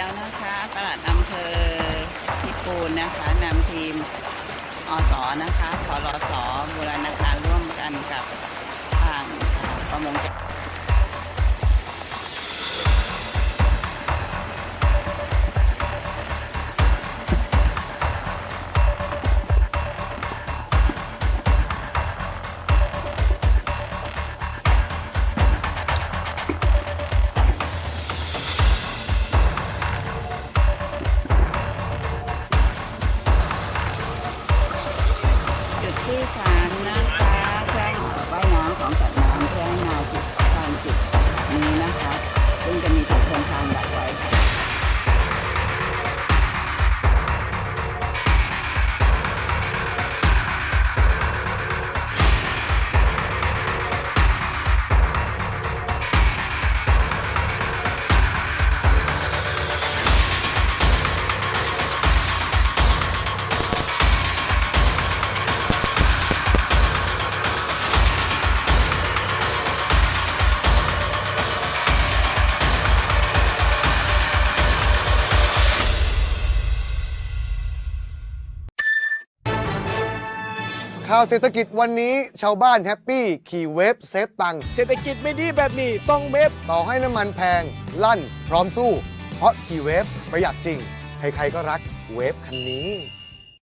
ยวนะคะตลาดอำเภอพิปูนนะคะนำทีมอสนะคะขอรอสบูรณาการร่วมกันกับทางประมงจัง จุด ข่าวเศรษฐกิจวันนี้ชาวบ้านแฮปปี้ขี่เวฟเซฟตังค์เศรษฐกิจไม่ดีแบบนี้ต้องเมฟต่อให้น้ำมันแพง ลั่น พร้อมสู้ เพราะขี่เวฟประหยัดจริง ใครๆก็รักเวฟคันนี้